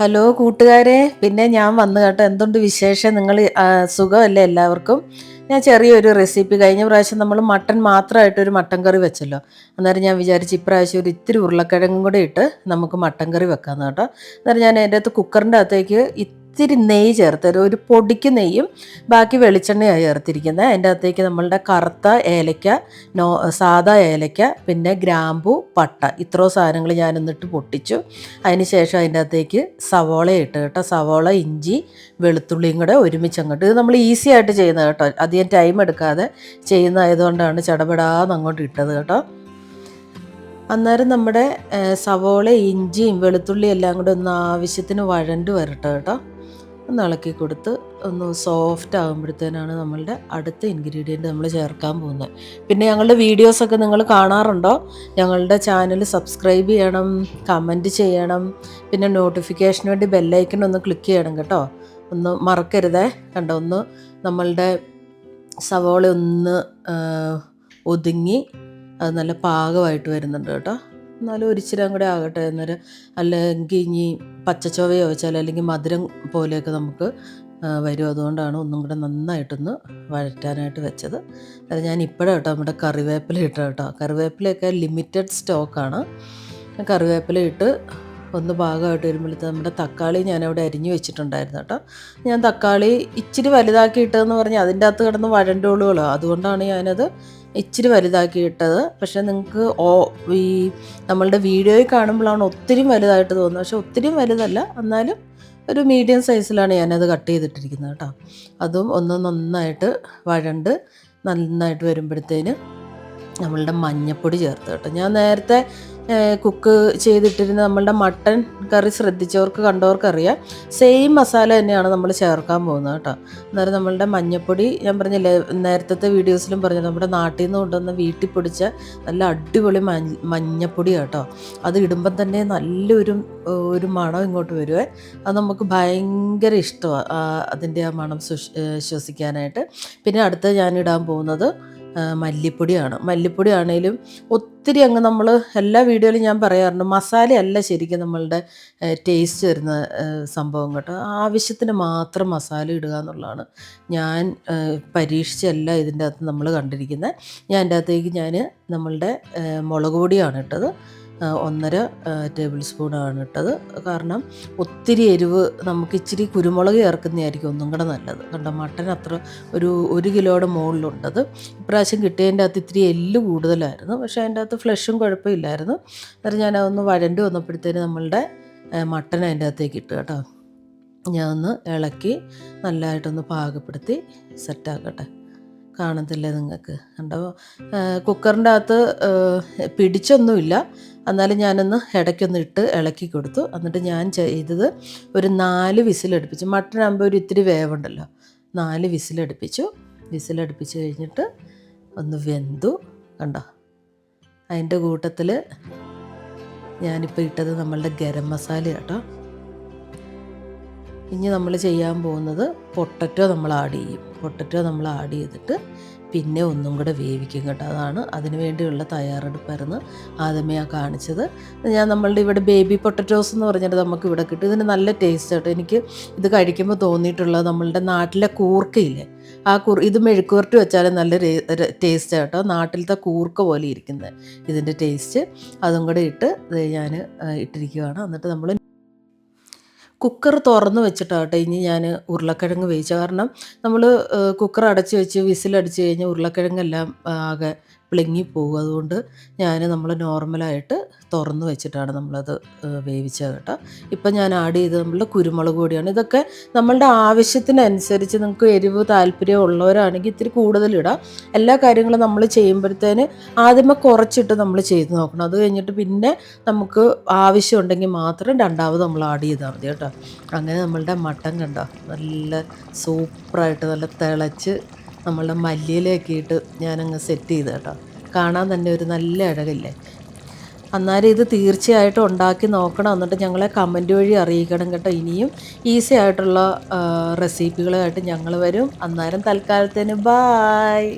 Hello കൂട്ടുകാരെ. പിന്നെ ഞാൻ വന്നു കേട്ടോ. എന്തുണ്ട് വിശേഷം? നിങ്ങൾ സുഖമല്ലേ എല്ലാവർക്കും? ഞാൻ ചെറിയൊരു റെസിപ്പി കഴിഞ്ഞ പ്രാവശ്യം നമ്മൾ മട്ടൻ മാത്രമായിട്ട് ഒരു മട്ടൻ കറി വെച്ചല്ലോ. അന്നേരം ഞാൻ വിചാരിച്ച് ഇപ്രാവശ്യം ഒരു ഇത്തിരി ഉരുളക്കിഴങ്ങും കൂടെ ഇട്ട് നമുക്ക് മട്ടൻ കറി വെക്കാമെന്ന് കേട്ടോ. അന്നേരം ഞാൻ അതിന്റെ അകത്ത് കുക്കറിന്റെ അകത്തേക്ക് ഇത്തിരി നെയ്യ് ചേർത്ത് ഒരു പൊടിക്ക് നെയ്യും ബാക്കി വെളിച്ചെണ്ണയാണ് ചേർത്തിരിക്കുന്നത്. അതിന്റെ അകത്തേക്ക് നമ്മളുടെ കറുത്ത ഏലക്ക നോ സാദാ ഏലക്ക പിന്നെ ഗ്രാമ്പു പട്ട. ഇത്രയോ സാധനങ്ങൾ ഞാൻ എന്നിട്ട് പൊട്ടിച്ചു. അതിന് ശേഷം അതിന്റെ അകത്തേക്ക് സവോള ഇട്ട് കേട്ടോ. സവോള ഇഞ്ചി വെളുത്തുള്ളിയും കൂടെ ഒരുമിച്ച് അങ്ങോട്ട്. ഇത് നമ്മൾ ഈസി ആയിട്ട് ചെയ്യുന്നത് കേട്ടോ. അധികം ടൈം എടുക്കാതെ ചെയ്യുന്നതായതുകൊണ്ടാണ് ചടപെടാന്ന് അങ്ങോട്ട് ഇട്ടത് കേട്ടോ. അന്നേരം നമ്മുടെ സവോള ഇഞ്ചിയും വെളുത്തുള്ളിയും എല്ലാം കൂടെ ഒന്ന് ആവശ്യത്തിന് വഴണ്ട് വരട്ടെ കേട്ടോ. ഒന്ന് ഇളക്കി കൊടുത്ത് ഒന്ന് സോഫ്റ്റ് ആകുമ്പോഴത്തേനാണ് നമ്മളുടെ അടുത്ത ഇൻഗ്രീഡിയന്റ് നമ്മൾ ചേർക്കാൻ പോകുന്നത്. പിന്നെ ഞങ്ങളുടെ വീഡിയോസൊക്കെ നിങ്ങൾ കാണാറുണ്ടോ? ഞങ്ങളുടെ ചാനൽ സബ്സ്ക്രൈബ് ചെയ്യണം കമന്റ് ചെയ്യണം പിന്നെ നോട്ടിഫിക്കേഷന് വേണ്ടി ബെല്ലൈക്കൺ ഒന്ന് ക്ലിക്ക് ചെയ്യണം കേട്ടോ. ഒന്ന് മറക്കരുതേ. കണ്ടോ? ഒന്ന് നമ്മളുടെ സവോള ഒന്ന് ഒതുങ്ങി അത് നല്ല പാകമായിട്ട് വരുന്നുണ്ട് കേട്ടോ. എന്നാലും ഒരിച്ചിരം കൂടെ ആകട്ടെ എന്നൊരു അല്ലെങ്കിൽ ഇനി പച്ചച്ചോവയോ വെച്ചാൽ അല്ലെങ്കിൽ മധുരം പോലെയൊക്കെ നമുക്ക് വരും. അതുകൊണ്ടാണ് ഒന്നും കൂടെ നന്നായിട്ടൊന്ന് വഴറ്റാനായിട്ട് വെച്ചത്. അത് ഞാൻ ഇപ്പോഴും കേട്ടോ നമ്മുടെ കറിവേപ്പില ഇട്ട കേട്ടോ. കറിവേപ്പിലയൊക്കെ ലിമിറ്റഡ് സ്റ്റോക്കാണ്. കറിവേപ്പില ഇട്ട് ഒന്ന് ഭാഗമായിട്ട് വരുമ്പോഴത്തെ നമ്മുടെ തക്കാളി ഞാനവിടെ അരിഞ്ഞു വെച്ചിട്ടുണ്ടായിരുന്നു കേട്ടോ. ഞാൻ തക്കാളി ഇച്ചിരി വലുതാക്കി ഇട്ടതെന്ന് പറഞ്ഞാൽ അതിന്റെ അകത്ത് കിടന്ന് വഴണ്ടോളുകളോ? അതുകൊണ്ടാണ് ഞാനത് ഇച്ചിരി വലുതാക്കി ഇട്ടത്. പക്ഷേ നിങ്ങൾക്ക് ഓ ഈ നമ്മളുടെ വീഡിയോയിൽ കാണുമ്പോഴാണ് ഒത്തിരി വലുതായിട്ട് തോന്നുന്നത്. പക്ഷേ ഒത്തിരി വലുതല്ല. എന്നാലും ഒരു മീഡിയം സൈസിലാണ് ഞാനത് കട്ട് ചെയ്തിട്ടിരിക്കുന്നത് കേട്ടോ. അതും ഒന്ന് നന്നായിട്ട് വഴണ്ട് നന്നായിട്ട് വരുമ്പോഴത്തേന് നമ്മളുടെ മഞ്ഞപ്പൊടി ചേർത്ത് കേട്ടോ. ഞാൻ നേരത്തെ കുക്ക് ചെയ്തിട്ടിരുന്ന നമ്മളുടെ മട്ടൺ കറി ശ്രദ്ധിച്ചവർക്ക് കണ്ടവർക്കറിയാം. സെയിം മസാല തന്നെയാണ് നമ്മൾ ചേർക്കാൻ പോകുന്നത് കേട്ടോ. അന്നേരം നമ്മളുടെ മഞ്ഞപ്പൊടി ഞാൻ പറഞ്ഞില്ലേ നേരത്തെ വീഡിയോസിലും പറഞ്ഞു നമ്മുടെ നാട്ടിൽ നിന്ന് കൊണ്ടുവന്ന വീട്ടിൽ പൊടിച്ച നല്ല അടിപൊളി മഞ്ഞപ്പൊടി കേട്ടോ. അത് ഇടുമ്പം തന്നെ നല്ലൊരു ഒരു മണം ഇങ്ങോട്ട് വരുവേ. അത് നമുക്ക് ഭയങ്കര ഇഷ്ടമാണ് അതിന്റെ ആ മണം ശ്വസിക്കാനായിട്ട്. പിന്നെ അടുത്ത് ഞാൻ ഇടാൻ പോകുന്നത് മല്ലിപ്പൊടിയാണ്. മല്ലിപ്പൊടി ആണെങ്കിലും ഒത്തിരി അങ്ങ് നമ്മൾ എല്ലാ വീഡിയോയിലും ഞാൻ പറയാറുണ്ട് മസാലയല്ല ശരിക്കും നമ്മളുടെ ടേസ്റ്റ് വരുന്ന സംഭവം കേട്ടോ. ആവശ്യത്തിന് മാത്രം മസാല ഇടുക എന്നുള്ളതാണ്. ഞാൻ പരീക്ഷിച്ചല്ല ഇതിന്റെ അകത്ത് നമ്മൾ കണ്ടിരിക്കുന്നത് ഞാൻ എന്റെ അകത്തേക്ക് ഞാൻ നമ്മളുടെ മുളക് പൊടിയാണ് ഇട്ടത്. ഒന്നര ടേബിൾ സ്പൂണാണ് ഇട്ടത്. കാരണം ഒത്തിരി എരിവ് നമുക്ക് ഇച്ചിരി കുരുമുളക് ചേർക്കുന്നതായിരിക്കും ഒന്നും കൂടെ നല്ലത്. കണ്ടോ മട്ടൻ അത്ര ഒരു ഒരു കിലോയുടെ മുകളിലുണ്ടത്. ഇപ്രാവശ്യം കിട്ടിയതിന്റെ അകത്ത് ഇത്തിരി എല്ല് കൂടുതലായിരുന്നു. പക്ഷേ അതിന്റെ അകത്ത് ഫ്ലഷും കുഴപ്പമില്ലായിരുന്നു. അന്നേരം ഞാൻ അതൊന്ന് വഴണ്ടി വന്നപ്പോഴത്തേന് നമ്മളുടെ മട്ടൻ അതിന്റെ അകത്തേക്ക് ഇട്ട് കേട്ടോ. ഞാൻ ഒന്ന് ഇളക്കി നല്ലതായിട്ടൊന്ന് പാകപ്പെടുത്തി സെറ്റാക്കട്ടെ. കാണത്തില്ലേ നിങ്ങൾക്ക്? കണ്ടോ? കുക്കറിന്റെ അകത്ത് പിടിച്ചൊന്നുമില്ല. എന്നാലും ഞാനൊന്ന് ഇടയ്ക്കൊന്ന് ഇട്ട് ഇളക്കി കൊടുത്തു. എന്നിട്ട് ഞാൻ ചെയ്തത് ഒരു നാല് വിസിലടുപ്പിച്ചു. മട്ടനാകുമ്പോൾ ഒരു ഇത്തിരി വേവുണ്ടല്ലോ. നാല് വിസിലടുപ്പിച്ചു. വിസിലടുപ്പിച്ച് കഴിഞ്ഞിട്ട് ഒന്ന് വെന്തു. കണ്ടോ? അതിന്റെ കൂട്ടത്തിൽ ഞാനിപ്പോൾ ഇട്ടത് നമ്മളുടെ ഗരം മസാല കേട്ടോ ഇനി നമ്മൾ ചെയ്യാൻ പോകുന്നത് പൊട്ടറ്റോ നമ്മൾ ആഡ് ചെയ്യും. പൊട്ടറ്റോ നമ്മൾ ആഡ് ചെയ്തിട്ട് പിന്നെ ഒന്നും കൂടെ വേവിക്കും കേട്ടോ. അതാണ് അതിന് വേണ്ടിയുള്ള തയ്യാറെടുപ്പായിരുന്നു ആദ്യമേ ആ കാണിച്ചത്. ഞാൻ നമ്മളുടെ ഇവിടെ ബേബി പൊട്ടറ്റോസ് എന്ന് പറഞ്ഞിട്ട് നമുക്ക് ഇവിടെ കിട്ടും. ഇതിന് നല്ല ടേസ്റ്റ് കേട്ടോ എനിക്ക് ഇത് കഴിക്കുമ്പോൾ തോന്നിയിട്ടുള്ളത് നമ്മളുടെ നാട്ടിലെ കൂർക്കയില്ലേ ആ കൂർ ഇത് മെഴുക്കുവരട്ടി വെച്ചാലും നല്ല ടേസ്റ്റ് കേട്ടോ നാട്ടിലത്തെ കൂർക്ക പോലെ ഇരിക്കുന്നത് ഇതിന്റെ ടേസ്റ്റ് അതും കൂടെ ഇട്ട് ഞാൻ ഇട്ടിരിക്കുകയാണ് എന്നിട്ട് നമ്മൾ കുക്കർ തുറന്ന് വെച്ചിട്ടാട്ടെ ഇനി ഞാൻ ഉരുളക്കിഴങ്ങ് വേവിച്ച കാരണം നമ്മൾ കുക്കർ അടച്ച് വെച്ച് വിസിലടിച്ച് കഴിഞ്ഞാൽ ഉരുളക്കിഴങ്ങെല്ലാം ആകെ പ്ലിങ്ങിപ്പോകും അതുകൊണ്ട് ഞാൻ നമ്മൾ നോർമലായിട്ട് തുറന്ന് വെച്ചിട്ടാണ് നമ്മളത് വേവിച്ചത് കേട്ടോ. ഇപ്പം ഞാൻ ആഡ് ചെയ്ത് നമ്മളുടെ കുരുമുളക് പൊടിയാണ്. ഇതൊക്കെ നമ്മളുടെ ആവശ്യത്തിനനുസരിച്ച് നിങ്ങൾക്ക് എരിവ് താല്പര്യം ഉള്ളവരാണെങ്കിൽ ഇത്തിരി കൂടുതലിടാം എല്ലാ കാര്യങ്ങളും നമ്മൾ ചെയ്യുമ്പോഴത്തേന് ആദ്യമേ കുറച്ചിട്ട് നമ്മൾ ചെയ്ത് നോക്കണം. അത് കഴിഞ്ഞിട്ട് പിന്നെ നമുക്ക് ആവശ്യമുണ്ടെങ്കിൽ മാത്രം രണ്ടാമത് നമ്മൾ ആഡ് ചെയ്താൽ മതി കേട്ടോ. അങ്ങനെ നമ്മളുടെ മട്ടൻ കണ്ടോ? നല്ല സൂപ്പറായിട്ട് നല്ല തിളച്ച് നമ്മളുടെ മല്ലിയിലൊക്കെ ഇട്ട് ഞാനങ്ങ് സെറ്റ് ചെയ്ത് കേട്ടോ. കാണാൻ തന്നെ ഒരു നല്ല അഴകില്ലേ അന്നേരം ഇത് തീർച്ചയായിട്ടും ഉണ്ടാക്കി നോക്കണം എന്നിട്ട് ഞങ്ങളെ കമന്റ് വഴി അറിയിക്കണം കേട്ടോ. ഇനിയും ഈസി ആയിട്ടുള്ള റെസിപ്പികളുമായിട്ട് ഞങ്ങൾ വരും. അന്നേരം തൽക്കാലത്തേന് ബായ്